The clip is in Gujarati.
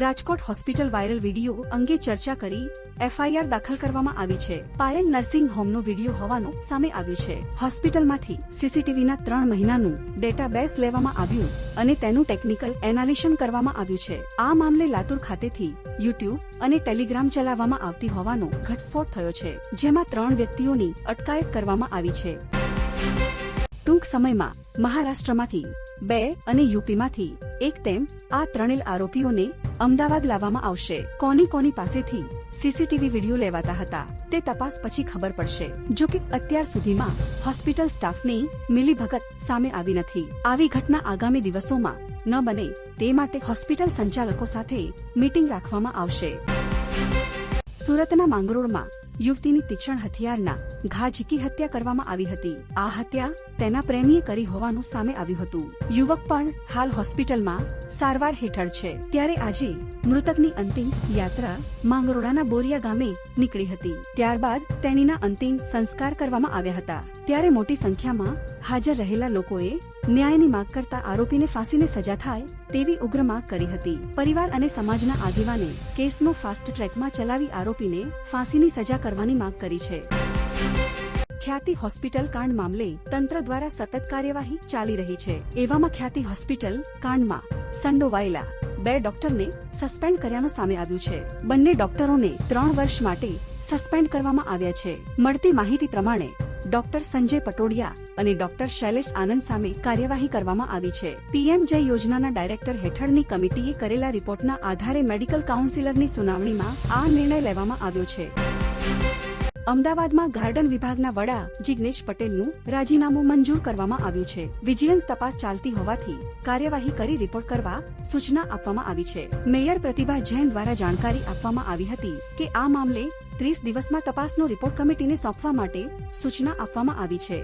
રાજકોટ હોસ્પિટલ વાયરલ વીડિયો અંગે ચર્ચા કરી એફઆઈઆર દાખલ કરવામાં આવી છે. પાયલ નર્સિંગ હોમનો વીડિયો હોવાનું સામે આવ્યું છે. હોસ્પિટલમાંથી સીસીટીવીના ત્રણ મહિનાનું ડેટાબેઝ લેવામાં આવ્યું અને તેનું ટેકનિકલ એનાલિશન કરવામાં આવ્યું છે. આ મામલે લાતુર ખાતેથી યુટ્યુબ અને ટેલિગ્રામ ચલાવવામાં આવતી હોવાનો ઘટસ્ફોટ થયો છે, જેમાં ત્રણ વ્યક્તિઓની અટકાયત કરવામાં આવી છે. ટૂંક સમયમાં મહારાષ્ટ્રમાંથી બે અને યુપીમાંથી એક તેમ આ ત્રણેલ આરોપીઓને અમદાવાદ લાવવામાં આવશે. કોની કોની પાસેથી સીસીટીવી વીડિયો લેવાતા હતા તે તપાસ પછી ખબર પડશે. જો કે અત્યાર સુધીમાં હોસ્પિટલ સ્ટાફની મિલીભગત સામે આવી નથી. આવી ઘટના આગામી દિવસોમાં ન બને તે માટે હોસ્પિટલ સંચાલકો સાથે મીટિંગ રાખવામાં આવશે. સુરતના માંગરોળમાં યુવતીની તીક્ષ્ણ હથિયારના ઘા ઝીકી હત્યા કરવામાં આવી હતી. આ હત્યા તેના પ્રેમીએ કરી હોવાનું સામે આવ્યું હતું. યુવક પણ હાલ હોસ્પિટલમાં સારવાર હેઠળ છે. ત્યારે આજે મૃતકની અંતિમ યાત્રા માંગરોળાના બોરિયા ગામે નીકળી હતી. ત્યારબાદ તેણીના અંતિમ સંસ્કાર કરવામાં આવ્યા હતા. ત્યારે મોટી સંખ્યામાં હાજર રહેલા લોકોએ ન્યાયની માંગ કરતા આરોપીને ફાંસીને સજા થાય તેવી ઉગ્ર માંગ કરી હતી. પરિવાર અને સમાજના આગેવાને કેસનો ફાસ્ટ ટ્રેકમાં ચલાવી આરોપીને ફાંસીની સજા કરવાની માંગ કરી છે. ખ્યાતિ હોસ્પિટલ કાંડ મામલે તંત્ર દ્વારા સતત કાર્યવાહી ચાલી રહી છે. એવામાં ખ્યાતિ હોસ્પિટલ કાંડમાં સંડોવાયેલા બે ડોક્ટરને સસ્પેન્ડ કર્યાનું સામે આવ્યું છે. બંને ડોક્ટરોને ત્રણ વર્ષ માટે સસ્પેન્ડ કરવામાં આવ્યા છે. મળતી માહિતી પ્રમાણે ડોક્ટર સંજય પટોડિયા અને ડોક્ટર શૈલેષ આનંદ સામે કાર્યવાહી કરવામાં આવી છે. પીએમ જય યોજનાના ડાયરેક્ટર હેઠળની કમિટીએ કરેલા રિપોર્ટના આધારે મેડિકલ કાઉન્સિલરની સુનાવણીમાં આ નિર્ણય લેવામાં આવ્યો છે. અમદાવાદમાં ગાર્ડન વિભાગના વડા જિગ્નેશ પટેલનું રાજીનામું મંજૂર કરવામાં આવ્યું છે. વિજિલન્સ તપાસ ચાલતી હોવાથી કાર્યવાહી કરી રિપોર્ટ કરવા સૂચના આપવામાં આવી છે. મેયર પ્રતિભા જૈન દ્વારા જાણકારી આપવામાં આવી હતી કે આ મામલે ત્રીસ દિવસમાં તપાસનો રિપોર્ટ કમિટીને સોંપવા માટે સૂચના આપવામાં આવી છે.